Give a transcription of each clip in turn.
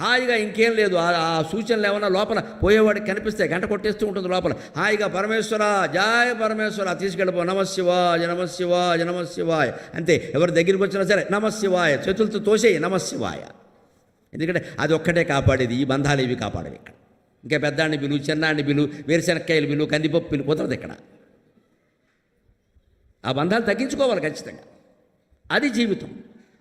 హాయిగా ఇంకేం లేదు. ఆ సూచనలు ఏమన్నా లోపల పోయేవాడికి కనిపిస్తే గంట కొట్టేస్తూ ఉంటుంది లోపల. హాయిగా పరమేశ్వర జాయ పరమేశ్వర తీసుకెళ్ళిపో. నమశివాయ నమశివాయ నమశివాయ అంతే. ఎవరి దగ్గరికి వచ్చినా సరే నమశివాయ చేతులతో తోసేయి నమశివాయ ఎందుకంటే అది ఒక్కటే కాపాడేది. ఈ బంధాలు ఇవి కాపాడేవి ఇక్కడ. ఇంకా పెద్దాన్ని బిలు చిన్నాన్ని బిలు వేరుశనక్కాయలు బిలు కందిపప్పు బిలు కుదరదు ఇక్కడ. ఆ బంధాలు తగ్గించుకోవాలి ఖచ్చితంగా. అది జీవితం.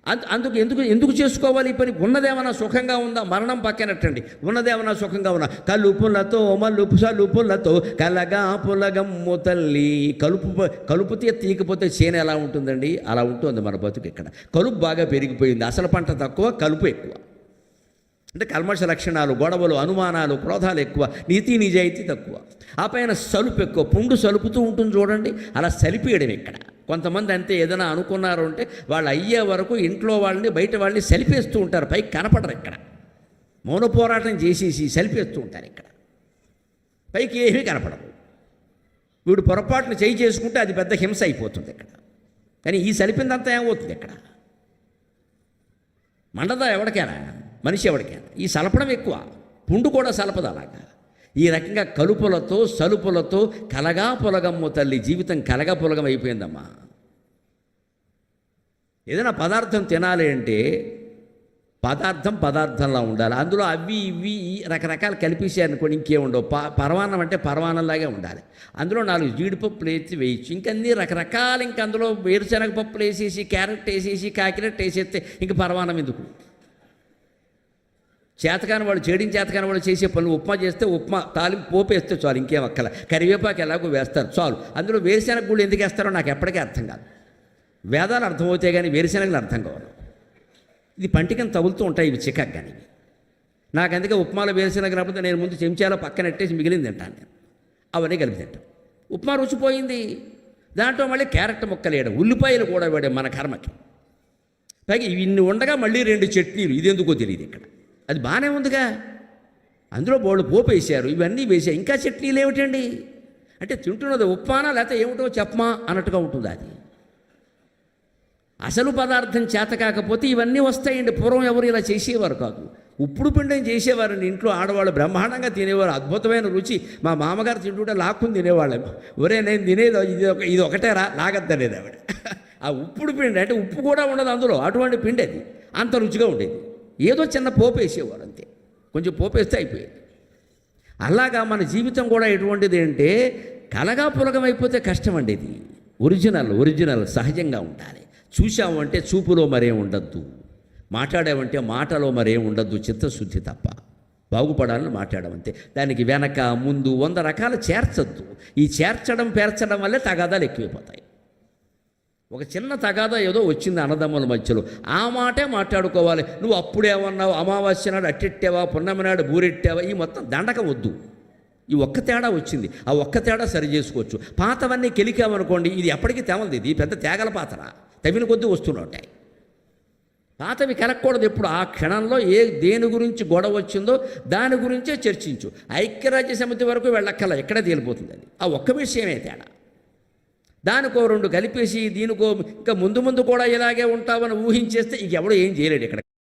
అందుకు ఎందుకు ఎందుకు చేసుకోవాలి? ఈ పని ఉన్నదేమన్నా సుఖంగా ఉందా? మరణం పక్కనట్టండి. ఉన్నదేమన్నా సుఖంగా ఉన్నా. కలుపులతో మలుపు కలగా పులగమ్ము తల్లి. కలుపు కలుపు తీయకపోతే చేను ఎలా ఉంటుందండి? అలా ఉంటుంది మన బతుకు ఇక్కడ. కలుపు బాగా పెరిగిపోయింది. అసలు పంట తక్కువ కలుపు ఎక్కువ. అంటే కల్మష లక్షణాలు గొడవలు అనుమానాలు క్రోధాలు ఎక్కువ నీతి నిజాయితీ తక్కువ. ఆ పైన సలుపు ఎక్కువ. పుండు సలుపుతూ ఉంటుంది చూడండి. అలా సలిపేయడం ఇక్కడ. కొంతమంది అంతే ఏదైనా అనుకున్నారు అంటే వాళ్ళు అయ్యే వరకు ఇంట్లో వాళ్ళని బయట వాళ్ళని సలిపేస్తూ ఉంటారు. పైకి కనపడరు ఇక్కడ. మౌన పోరాటం చేసేసి సలిపేస్తూ ఉంటారు ఇక్కడ. పైకి ఏమీ కనపడదు వీడు పొరపాటును చేయి చేసుకుంటే అది పెద్ద హింస అయిపోతుంది ఇక్కడ. కానీ ఈ సలిపిందంతా ఏమవుతుంది ఇక్కడ? మండదా ఎవరికైనా మనిషి ఎవరికైనా ఈ సలపడం ఎక్కువ. పుండు కూడా సలపదు అలాగా. ఈ రకంగా కలుపులతో సలుపులతో కలగా పొలగమ్మ తల్లి జీవితం కలగా పొలగం అయిపోయిందమ్మా ఏదైనా పదార్థం తినాలి అంటే పదార్థం పదార్థంలా ఉండాలి. అందులో అవి ఇవి రకరకాలు కలిపేసారు అనుకోండి ఉండవు. ప పరవాన్నం అంటే పరవాన్నంలాగే ఉండాలి. అందులో నాలుగు జీడిపప్పులు వేసి వేయచ్చు. ఇంకన్నీ రకరకాలు ఇంక అందులో వేరుశనగ పప్పులు వేసేసి క్యారెట్ వేసేసి కాకిరెట్ వేసేస్తే ఇంక పరమాన్నం ఎందుకు? చేతకాని వాళ్ళు చేయడం చేతకాని వాళ్ళు చేసే పనులు ఉప్మా చేస్తే ఉప్మా తాలింపు పోపు వేస్తే చాలు ఇంకేం అక్కల. కరివేపాకు ఎలాగో వేస్తారు చాలు. అందులో వేరుశెనగ గుళ్ళు ఎందుకు వేస్తారో నాకు ఎప్పటికీ అర్థం కాదు. వేదాలు అర్థమవుతాయి కానీ వేరుశెనగలు అర్థం కావాలి ఇది పంటికని తగులుతూ ఉంటాయి ఇవి చికాక్ కానీ. నాకు అందుకే ఉప్మాలో వేరుశెనగ రాకపోతే నేను ముందు చెంచాలో పక్కన పెట్టేసి మిగిలింది తింటాను నేను. అవన్నీ కలిపి తింటాను. ఉప్మా రుచిపోయింది దాంట్లో మళ్ళీ క్యారెట్ ముక్కలు వేయడం ఉల్లిపాయలు కూడా వేయడం మన కర్మకి. పైగా ఇన్ని ఉండగా మళ్ళీ రెండు చట్నీలు. ఇది ఎందుకో తెలియదు ఇక్కడ. అది బాగానే ఉందిగా. అందులో బోళ్ళు పోపు వేసారు ఇవన్నీ వేసాయి ఇంకా చట్నీలు ఏమిటండి? అంటే తింటున్నది ఉప్మానా లేకపోతే ఏమిటో చెప్పమా అన్నట్టుగా ఉంటుంది అది. అసలు పదార్థం చేత కాకపోతే ఇవన్నీ వస్తాయండి. పూర్వం ఎవరు ఇలా చేసేవారు కాదు. ఉప్పుడు పిండం చేసేవారండి. ఇంట్లో ఆడవాళ్ళు బ్రహ్మాండంగా తినేవారు. అద్భుతమైన రుచి. మా మామగారు తింటుంటే లాక్కుని తినేవాళ్ళేమో ఒరే నేను తినేది ఇది ఒక ఇది ఒకటే రా లాగద్దనేది ఆవిడ. ఆ ఉప్పుడు పిండి అంటే ఉప్పు కూడా ఉండదు అందులో. అటువంటి పిండి అది. అంత రుచిగా ఉండేది. ఏదో చిన్న పోపు వేసేవారు అంతే. కొంచెం పోపేస్తే అయిపోయేది. అలాగా మన జీవితం కూడా ఎటువంటిది అంటే కలగా పులగమైపోతే కష్టం అండి ఇది. ఒరిజినల్ ఒరిజినల్ సహజంగా ఉండాలి. చూశామంటే చూపులో మరేం ఉండద్దు. మాట్లాడామంటే మాటలో మరేం ఉండద్దు. చిత్తశుద్ధి తప్ప. బాగుపడాలని మాట్లాడమంతే దానికి వెనక ముందు వంద రకాలు చేర్చద్దు. ఈ చేర్చడం పేర్చడం వల్లే తగాదాలు ఎక్కువైపోతాయి. ఒక చిన్న తగాదా ఏదో వచ్చింది అన్నదమ్ముల మధ్యలో. ఆ మాటే మాట్లాడుకోవాలి. నువ్వు అప్పుడేమన్నావు అమావాస్య నాడు అట్టెట్టావా? పున్నమి నాడు బూరెట్టావా? ఈ మొత్తం దండక వద్దు. ఈ ఒక్క తేడా వచ్చింది. ఆ ఒక్క తేడా సరి చేసుకోవచ్చు. పాతవన్నీ కెలికామనుకోండి ఇది ఎప్పటికీ తెమలది. ఇది పెద్ద తేగల పాత్ర. తవిన కొద్దీ వస్తూనే పాతవి కలగకూడదు ఎప్పుడు. ఆ క్షణంలో ఏ దేని గురించి గొడవ వచ్చిందో దాని గురించే చర్చించు. ఐక్యరాజ్య సమితి వరకు వెళ్ళక్కల ఎక్కడ తేలిపోతుంది అది. ఆ ఒక్క విషయమే తేడా. దానికో రెండు కలిపేసి దీనికో ఇంకా ముందు ముందు కూడా ఇలాగే ఉంటామని ఊహించేస్తే ఇంకెవడో ఏం చేయలేడు ఇక్కడ.